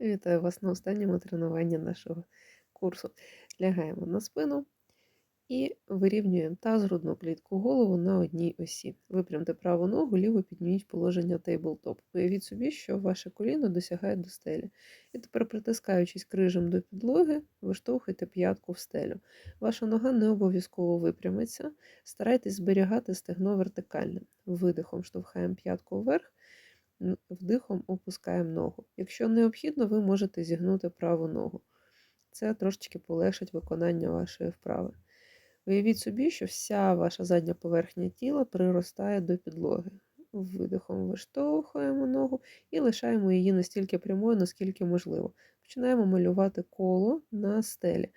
Вітаю вас на останньому тренуванні нашого курсу. Лягаємо на спину і вирівнюємо таз, грудну клітку голову на одній осі. Випрямте праву ногу, ліву підніміть положення тейблтоп. Уявіть собі, що ваше коліно досягає до стелі. І тепер, притискаючись крижем до підлоги, виштовхуйте п'ятку в стелю. Ваша нога не обов'язково випрямиться. Старайтесь зберігати стегно вертикальним. Видихом штовхаємо п'ятку вверх. Вдихом опускаємо ногу. Якщо необхідно, ви можете зігнути праву ногу. Це трошечки полегшить виконання вашої вправи. Уявіть собі, що вся ваша задня поверхня тіла приростає до підлоги. Видихом виштовхуємо ногу і лишаємо її настільки прямою, наскільки можливо. Починаємо малювати коло на стелі.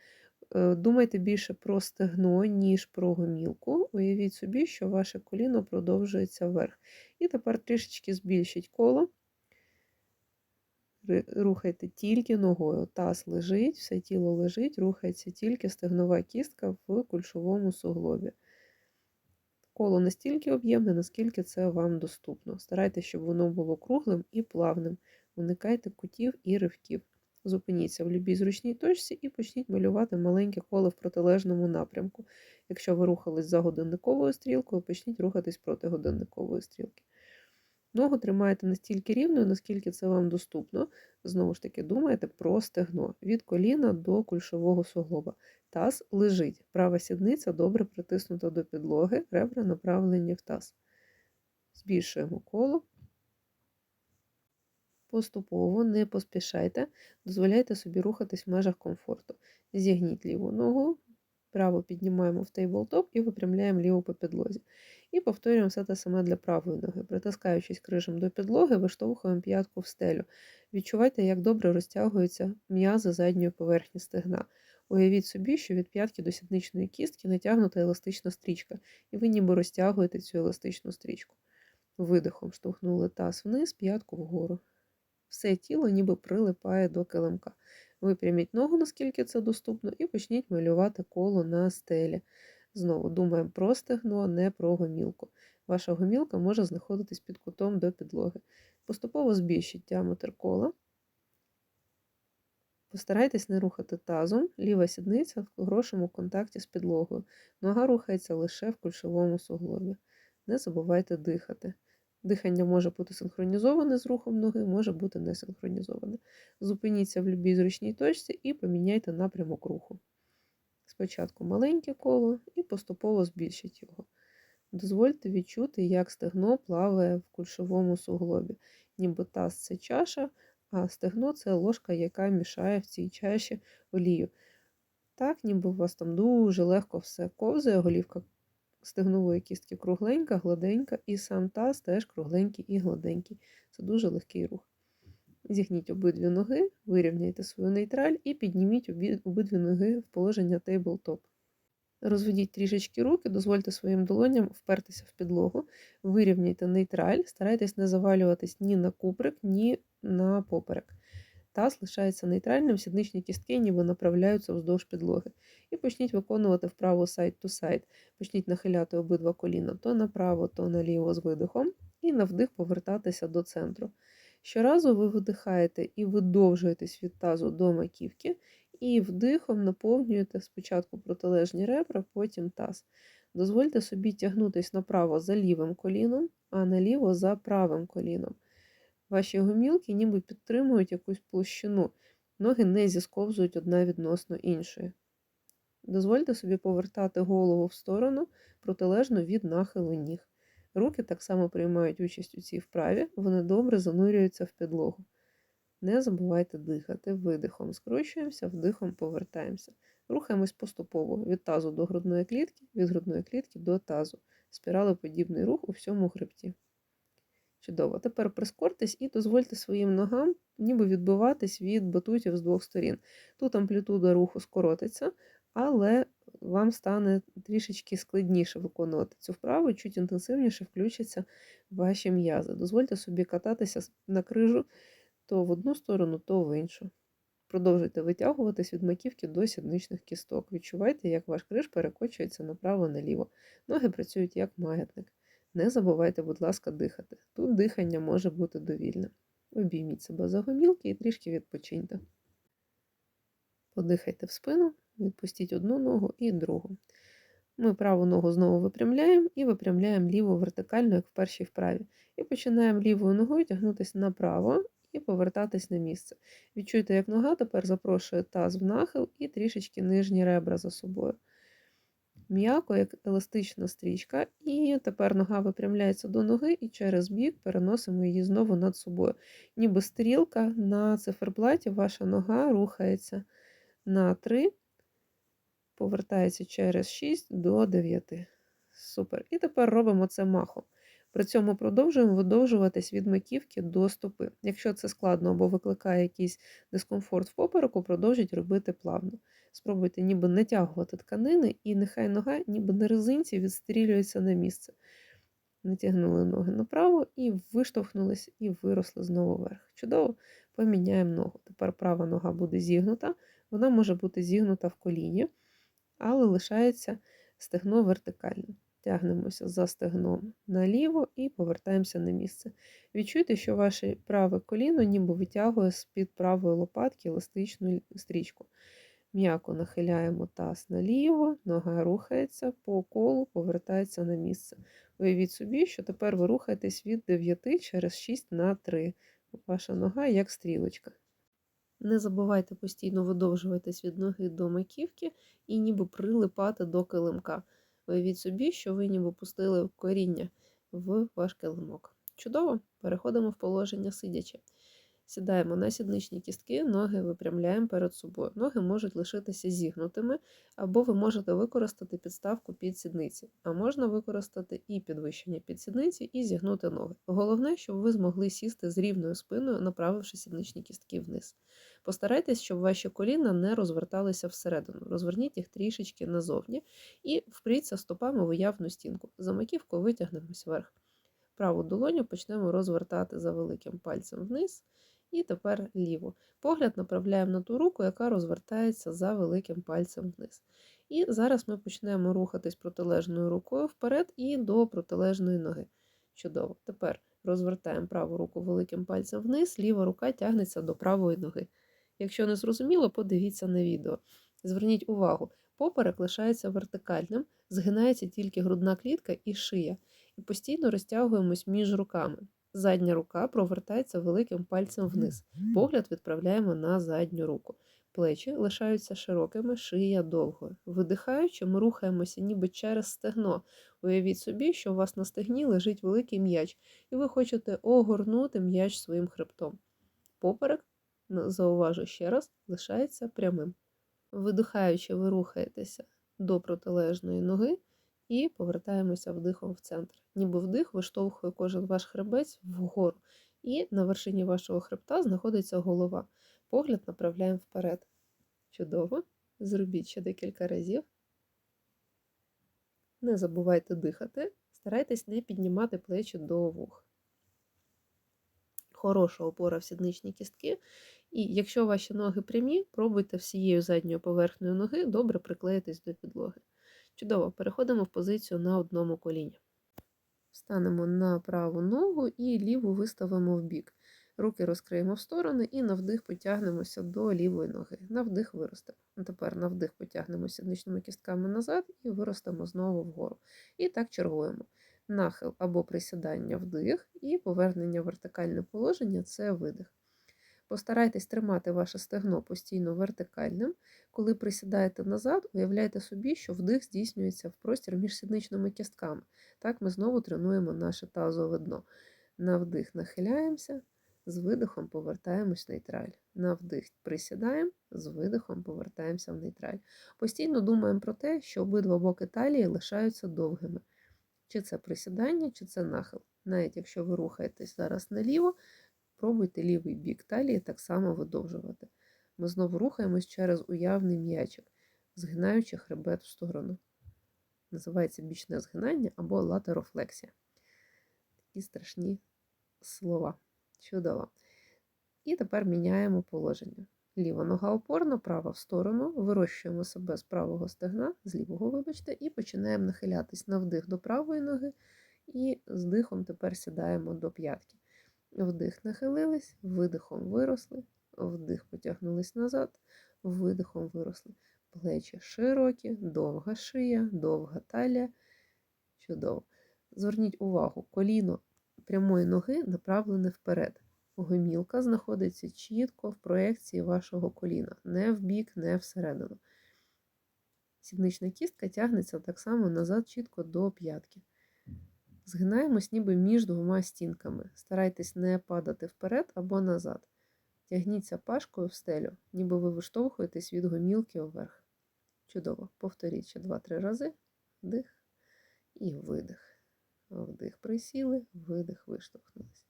Е, думайте більше про стегно, ніж про гомілку. Уявіть собі, що ваше коліно продовжується вверх. І тепер трішечки збільшіть коло. Рухайте тільки ногою. Таз лежить, все тіло лежить, рухається тільки стегнова кістка в кульшовому суглобі. Коло настільки об'ємне, наскільки це вам доступно. Старайтеся, щоб воно було круглим і плавним. Уникайте кутів і ривків. Зупиніться в будь-якій зручній точці і почніть малювати маленьке коло в протилежному напрямку. Якщо ви рухались за годинниковою стрілкою, почніть рухатись проти годинникової стрілки. Ногу тримаєте настільки рівною, наскільки це вам доступно. Знову ж таки, думаєте про стегно від коліна до кульшового суглоба. Таз лежить. Права сідниця добре притиснута до підлоги, ребра направлені в таз. Збільшуємо коло. Поступово не поспішайте, дозволяйте собі рухатись в межах комфорту. Зігніть ліву ногу, право піднімаємо в тейблтоп і випрямляємо ліву по підлозі. І повторюємо все те саме для правої ноги. Притискаючись крижем до підлоги, виштовхуємо п'ятку в стелю. Відчувайте, як добре розтягуються м'язи задньої поверхні стегна. Уявіть собі, що від п'ятки до сідничної кістки натягнута еластична стрічка, і ви ніби розтягуєте цю еластичну стрічку. Видихом штовхнули таз вниз, п'ятку вгору. Все тіло ніби прилипає до килимка. Випряміть ногу, наскільки це доступно, і почніть малювати коло на стелі. Знову думаємо про стегно, не про гомілку. Ваша гомілка може знаходитись під кутом до підлоги. Поступово збільшіть діаметр кола. Постарайтесь не рухати тазом, ліва сідниця в грошому контакті з підлогою. Нога рухається лише в кульшовому суглобі. Не забувайте дихати. Дихання може бути синхронізоване з рухом ноги, може бути не синхронізоване. Зупиніться в будь-якій зручній точці і поміняйте напрямок руху. Спочатку маленьке коло і поступово збільшіть його. Дозвольте відчути, як стегно плаває в кульшовому суглобі. Ніби таз це чаша, а стегно це ложка, яка мішає в цій чаші олію. Так, ніби у вас там дуже легко все ковзає, голівка стегнової кістки кругленька, гладенька, і сам таз теж кругленький і гладенький. Це дуже легкий рух. Зігніть обидві ноги, вирівняйте свою нейтраль і підніміть обидві ноги в положення тейблтоп. Розведіть трішечки руки, дозвольте своїм долоням впертися в підлогу, вирівняйте нейтраль, старайтесь не завалюватись ні на куприк, ні на поперек. Таз лишається нейтральним, сідничні кістки ніби направляються вздовж підлоги. І почніть виконувати вправо сайд-ту-сайд. Почніть нахиляти обидва коліна то направо, то наліво з видихом, і на вдих повертатися до центру. Щоразу ви видихаєте і видовжуєтесь від тазу до маківки, і вдихом наповнюєте спочатку протилежні ребра, потім таз. Дозвольте собі тягнутися направо за лівим коліном, а наліво за правим коліном. Ваші гомілки ніби підтримують якусь площину, ноги не зісковзують одна відносно іншої. Дозвольте собі повертати голову в сторону протилежно від нахилу ніг. Руки так само приймають участь у цій вправі, вони добре занурюються в підлогу. Не забувайте дихати, видихом скручуємося, вдихом повертаємося. Рухаємось поступово від тазу до грудної клітки, від грудної клітки до тазу. Спіралеподібний рух у всьому хребті. Чудово. Тепер прискортесь і дозвольте своїм ногам ніби відбиватись від батутів з двох сторін. Тут амплітуда руху скоротиться, але вам стане трішечки складніше виконувати цю вправу, чуть інтенсивніше включаться ваші м'язи. Дозвольте собі кататися на крижу то в одну сторону, то в іншу. Продовжуйте витягуватись від маківки до сідничних кісток. Відчувайте, як ваш криш перекочується направо-наліво. Ноги працюють як маятник. Не забувайте, будь ласка, дихати. Тут дихання може бути довільним. Обійміть себе за гомілки і трішки відпочиньте. Подихайте в спину, відпустіть одну ногу і другу. Ми праву ногу знову випрямляємо і випрямляємо ліву вертикально, як в першій вправі. І починаємо лівою ногою тягнутися направо і повертатись на місце. Відчуйте, як нога тепер запрошує таз в нахил і трішечки нижні ребра за собою. М'яко, як еластична стрічка, і тепер нога випрямляється до ноги і через бік переносимо її знову над собою. Ніби стрілка на циферблаті, ваша нога рухається на 3, повертається через 6 до 9. Супер. І тепер робимо це махом. При цьому продовжуємо видовжуватись від маківки до стопи. Якщо це складно або викликає якийсь дискомфорт в попереку, продовжіть робити плавно. Спробуйте ніби натягувати тканини, і нехай нога, ніби на резинці, відстрілюється на місце. Натягнули ноги направо і виштовхнулись, і виросли знову вверх. Чудово, поміняємо ногу. Тепер права нога буде зігнута, вона може бути зігнута в коліні, але лишається стегно вертикальним. Тягнемося за стегном наліво і повертаємося на місце. Відчуйте, що ваше праве коліно ніби витягує з-під правої лопатки еластичну стрічку. М'яко нахиляємо таз наліво, нога рухається по колу, повертається на місце. Уявіть собі, що тепер ви рухаєтесь від 9 через 6 на 3. Ваша нога як стрілочка. Не забувайте постійно видовжуватись від ноги до маківки і ніби прилипати до килимка. Уявіть собі, що ви ніби пустили коріння в ваш килимок. Чудово, переходимо в положення сидячи. Сідаємо на сідничні кістки, ноги випрямляємо перед собою. Ноги можуть лишитися зігнутими, або ви можете використати підставку під сідниці, а можна використати і підвищення під сідниці, і зігнути ноги. Головне, щоб ви змогли сісти з рівною спиною, направивши сідничні кістки вниз. Постарайтесь, щоб ваші коліна не розверталися всередину. Розверніть їх трішечки назовні і впріться стопами в уявну стінку. За маківку витягнемось вверх. Праву долоню почнемо розвертати за великим пальцем вниз. І тепер ліву. Погляд направляємо на ту руку, яка розвертається за великим пальцем вниз. І зараз ми почнемо рухатись протилежною рукою вперед і до протилежної ноги. Чудово. Тепер розвертаємо праву руку великим пальцем вниз, ліва рука тягнеться до правої ноги. Якщо не зрозуміло, подивіться на відео. Зверніть увагу, поперек лишається вертикальним, згинається тільки грудна клітка і шия, і постійно розтягуємось між руками. Задня рука провертається великим пальцем вниз. Погляд відправляємо на задню руку. Плечі лишаються широкими, шия довгою. Видихаючи, ми рухаємося ніби через стегно. Уявіть собі, що у вас на стегні лежить великий м'яч, і ви хочете огорнути м'яч своїм хребтом. Поперек, зауважу ще раз, лишається прямим. Видихаючи, ви рухаєтеся до протилежної ноги і повертаємося вдихом в центр. Ніби вдих виштовхує кожен ваш хребець вгору. І на вершині вашого хребта знаходиться голова. Погляд направляємо вперед. Чудово. Зробіть ще декілька разів. Не забувайте дихати, старайтесь не піднімати плечі до вух. Хороша опора в сідничні кістки. І якщо ваші ноги прямі, пробуйте всією задньою поверхнею ноги добре приклеїтись до підлоги. Чудово, переходимо в позицію на одному коліні. Станемо на праву ногу і ліву виставимо в бік. Руки розкриємо в сторони і на вдих потягнемося до лівої ноги. На вдих виростемо. Тепер на вдих потягнемося сідничними кістками назад і виростемо знову вгору. І так чергуємо. Нахил або присідання вдих, і повернення в вертикальне положення це видих. Постарайтесь тримати ваше стегно постійно вертикальним. Коли присідаєте назад, уявляйте собі, що вдих здійснюється в простір між сідничними кістками. Так ми знову тренуємо наше тазове дно. На вдих нахиляємося, з видихом повертаємось в нейтраль. На вдих присідаємо, з видихом повертаємося в нейтраль. Постійно думаємо про те, що обидва боки талії лишаються довгими. Чи це присідання, чи це нахил. Навіть якщо ви рухаєтесь зараз наліво, Пробуйте лівий бік талії так само видовжувати. Ми знову рухаємось через уявний м'ячик, згинаючи хребет в сторону. Називається бічне згинання або латерофлексія. Такі страшні слова. Чудово. І тепер міняємо положення. Ліва нога опорна, права в сторону, вирощуємо себе з правого стегна, з лівого, вибачте, і починаємо нахилятись на вдих до правої ноги, і з дихом тепер сідаємо до п'ятки. Вдих нахилились, видихом виросли, вдих потягнулись назад, видихом виросли. Плечі широкі, довга шия, довга талія. Чудово. Зверніть увагу, коліно прямої ноги направлене вперед. Гомілка знаходиться чітко в проекції вашого коліна, не в бік, не всередину. Сіднична кістка тягнеться так само назад чітко до п'ятки. Згинаємось ніби між двома стінками. Старайтесь не падати вперед або назад. Тягніться пашкою в стелю, ніби ви виштовхуєтесь від гомілки вверх. Чудово. Повторіть ще 2-3 рази. Вдих і видих. Вдих присіли, видих виштовхнулись.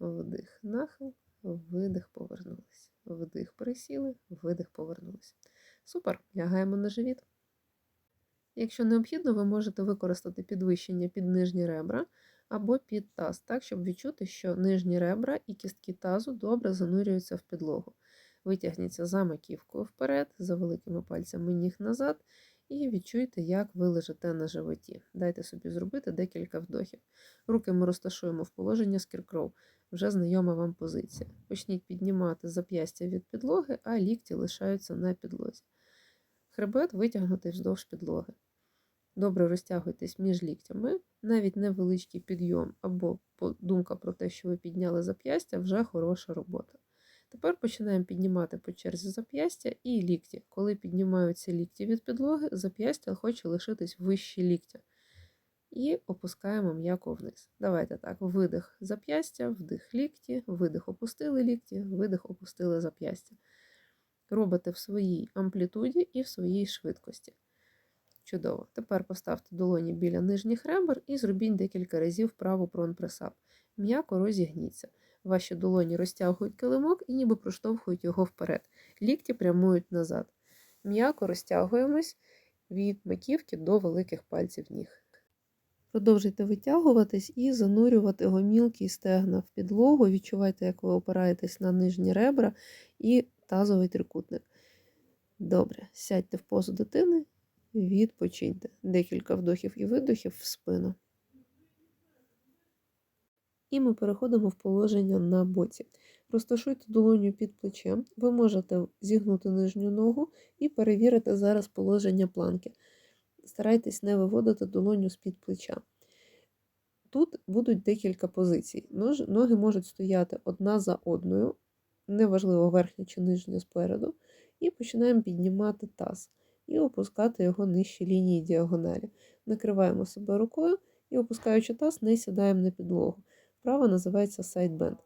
Вдих нахил, видих повернулись. Вдих присіли, видих повернулись. Супер. Лягаємо на живіт. Якщо необхідно, ви можете використати підвищення під нижні ребра або під таз, так, щоб відчути, що нижні ребра і кістки тазу добре занурюються в підлогу. Витягніться за маківкою вперед, за великими пальцями ніг назад, і відчуйте, як ви лежите на животі. Дайте собі зробити декілька вдохів. Руки ми розташуємо в положення скіркроу, вже знайома вам позиція. Почніть піднімати зап'ястя від підлоги, а лікті лишаються на підлозі. Хребет витягнутий вздовж підлоги. Добре розтягуйтесь між ліктями, навіть невеличкий підйом або думка про те, що ви підняли зап'ястя, вже хороша робота. Тепер починаємо піднімати по черзі зап'ястя і лікті. Коли піднімаються лікті від підлоги, зап'ястя хоче лишитись вище ліктя. І опускаємо м'яко вниз. Давайте так: видих зап'ястя, вдих лікті, видих опустили лікті, видих опустили зап'ястя. Робите в своїй амплітуді і в своїй швидкості. Чудово. Тепер поставте долоні біля нижніх ребер і зробіть декілька разів вправо пронпресап. М'яко розігніться. Ваші долоні розтягують килимок і ніби проштовхують його вперед. Лікті прямують назад. М'яко розтягуємось від маківки до великих пальців ніг. Продовжуйте витягуватись і занурювати гомілки і стегна в підлогу. Відчувайте, як ви опираєтесь на нижні ребра і тазовий трикутник. Добре, сядьте в позу дитини, відпочиньте. Декілька вдохів і видохів в спину. І ми переходимо в положення на боці. Розташуйте долоню під плечем. Ви можете зігнути нижню ногу і перевірити зараз положення планки. Старайтесь не виводити долоню з-під плеча. Тут будуть декілька позицій. Ноги можуть стояти одна за одною, неважливо верхня чи нижня спереду, і починаємо піднімати таз і опускати його нижче лінії діагоналі. Накриваємо себе рукою і, опускаючи таз, не сідаємо на підлогу. Вправа називається сайдбенд.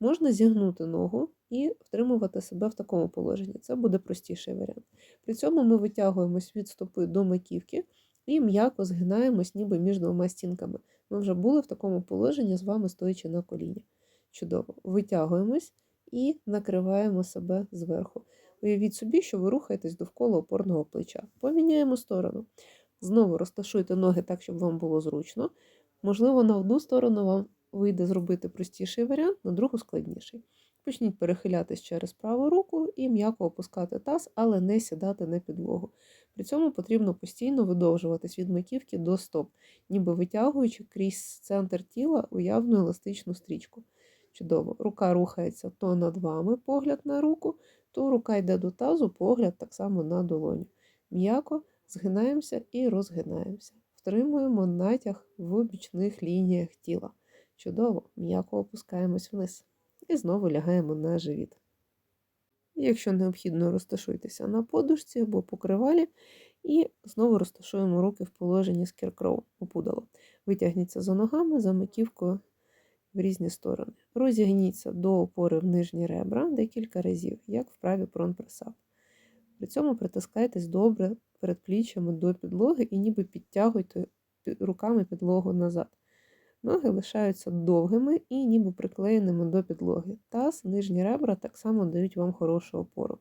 Можна зігнути ногу і втримувати себе в такому положенні. Це буде простіший варіант. При цьому ми витягуємось від стопи до маківки і м'яко згинаємось ніби між двома стінками. Ми вже були в такому положенні з вами стоячи на коліні. Чудово. Витягуємось і накриваємо себе зверху. Уявіть собі, що ви рухаєтесь довкола опорного плеча. Поміняємо сторону. Знову розташуйте ноги так, щоб вам було зручно. Можливо, на одну сторону вам вийде зробити простіший варіант, на другу складніший. Почніть перехилятись через праву руку і м'яко опускати таз, але не сідати на підлогу. При цьому потрібно постійно видовжуватись від маківки до стоп, ніби витягуючи крізь центр тіла уявну еластичну стрічку. Чудово, рука рухається то над вами погляд на руку, то рука йде до тазу, погляд так само на долоню. М'яко згинаємося і розгинаємося. Втримуємо натяг в бічних лініях тіла. Чудово, м'яко опускаємось вниз. І знову лягаємо на живіт. Якщо необхідно, розташуйтеся на подушці або покривалі, і знову розташуємо руки в положенні скіркроу, опудало. Витягніться за ногами, за маківкою в різні сторони. Розігніться до опори в нижні ребра декілька разів, як в праві пронпресап. При цьому притискайтесь добре перед пліччями до підлоги і ніби підтягуйте руками підлогу назад. Ноги лишаються довгими і ніби приклеєними до підлоги. Таз, нижні ребра так само дають вам хорошу опору.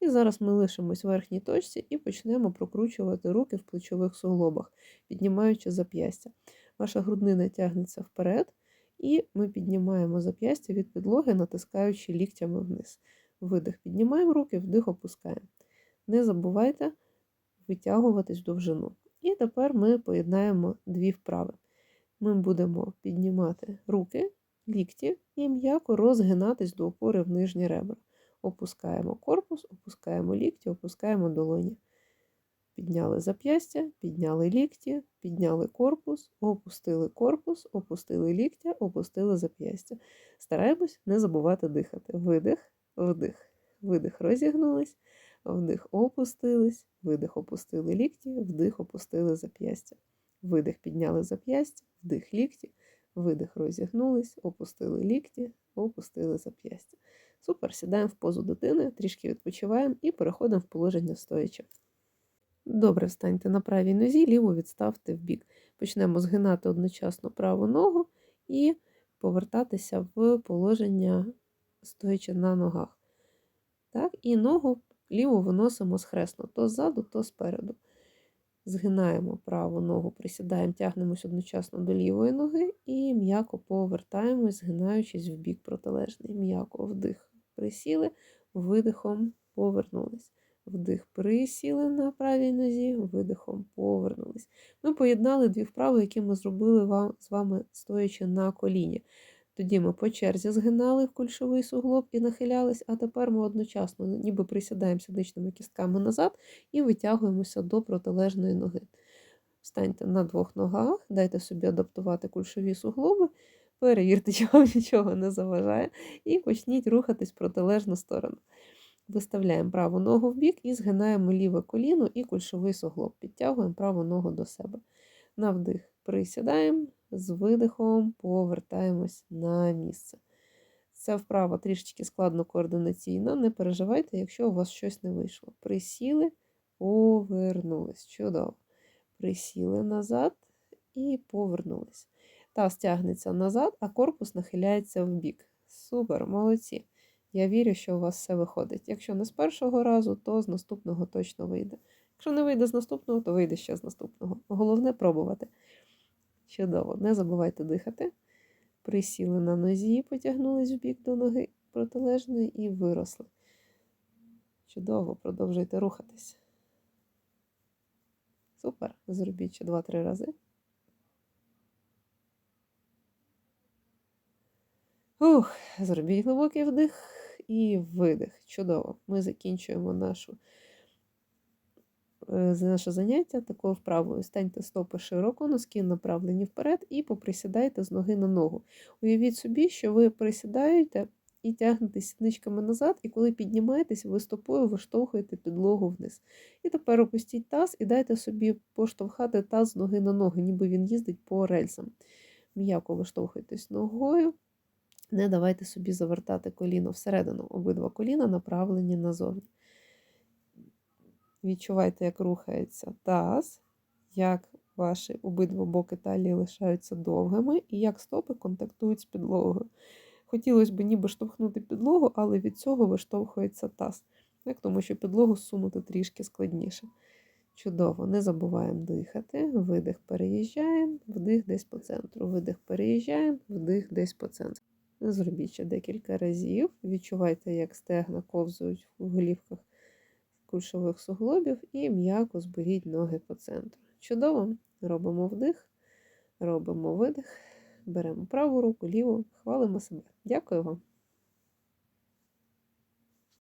І зараз ми лишимось в верхній точці і почнемо прокручувати руки в плечових суглобах, піднімаючи зап'ястя. Ваша груднина тягнеться вперед, і ми піднімаємо зап'ястя від підлоги, натискаючи ліктями вниз. Видих, піднімаємо руки, вдих опускаємо. Не забувайте витягуватись в довжину. І тепер ми поєднаємо дві вправи. Ми будемо піднімати руки лікті і м'яко розгинатись до опори в нижні ребра. Опускаємо корпус, опускаємо лікті, опускаємо долоні. Підняли зап'ястя, підняли лікті, підняли корпус, опустили корпус, опустили ліктя, опустили зап'ястя. Стараємось не забувати дихати. Видих, вдих, видих, розігнулись, вдих, опустились, видих, опустили лікті, вдих, опустили зап'ястя. Видих, підняли зап'ястя, вдих лікті, видих, розігнулись, опустили лікті, опустили зап'ястя. Супер, сідаємо в позу дитини, трішки відпочиваємо і переходимо в положення стоячи. Добре, встаньте на правій нозі, ліву відставте в бік. Почнемо згинати одночасно праву ногу і повертатися в положення стоячи на ногах. Так, І ногу ліву виносимо схресно, то ззаду, то спереду. Згинаємо праву ногу, присідаємо, тягнемось одночасно до лівої ноги і м'яко повертаємось, згинаючись в бік протилежний. М'яко вдих, присіли, видихом повернулись. Вдих, присіли на правій нозі, видихом повернулись. Ми поєднали дві вправи, які ми зробили вам, з вами стоячи на коліні. Тоді ми по черзі згинали в кульшовий суглоб і нахилялись, а тепер ми одночасно ніби присідаємо сідничними кістками назад і витягуємося до протилежної ноги. Встаньте на двох ногах, дайте собі адаптувати кульшові суглоби, перевірте, чи вам нічого не заважає, і почніть рухатись в протилежну сторону. Виставляємо праву ногу в бік і згинаємо ліве коліно і кульшовий суглоб. Підтягуємо праву ногу до себе. На вдих присідаємо, з видихом повертаємось на місце. Ця вправа трішечки складно координаційна. Не переживайте, якщо у вас щось не вийшло. Присіли, повернулись. Чудово. Присіли назад і повернулись. Таз тягнеться назад, а корпус нахиляється в бік. Супер, молодці. Я вірю, що у вас все виходить. Якщо не з першого разу, то з наступного точно вийде. Якщо не вийде з наступного, то вийде ще з наступного. Головне пробувати. Чудово, не забувайте дихати. Присіли на нозі, потягнулись в бік до ноги протилежної і виросли. Чудово, продовжуйте рухатись. Супер. Зробіть ще 2-3 рази. Ух, зробіть глибокий вдих і видих. Чудово. Ми закінчуємо нашу, е, наше заняття такою вправою. Станьте стопи широко, носки направлені вперед, і поприсідайте з ноги на ногу. Уявіть собі, що ви присідаєте і тягнете сідничками назад, і коли піднімаєтесь, ви стопою виштовхуєте підлогу вниз. І тепер опустіть таз і дайте собі поштовхати таз з ноги на ноги, ніби він їздить по рельсам. М'яко виштовхуйтесь ногою. Не давайте собі завертати коліно всередину, обидва коліна направлені назовні. Відчувайте, як рухається таз, як ваші обидва боки талії лишаються довгими, і як стопи контактують з підлогою. Хотілося б ніби штовхнути підлогу, але від цього виштовхується таз, як тому що підлогу сунути трішки складніше. Чудово, не забуваємо дихати. Видих переїжджаємо, вдих десь по центру. Видих переїжджаємо, вдих десь по центру. Зробіть ще декілька разів. Відчувайте, як стегна ковзують в голівках кульшових суглобів, і м'яко зберіть ноги по центру. Чудово! Робимо вдих, робимо видих, беремо праву руку, ліву, хвалимо себе. Дякую вам!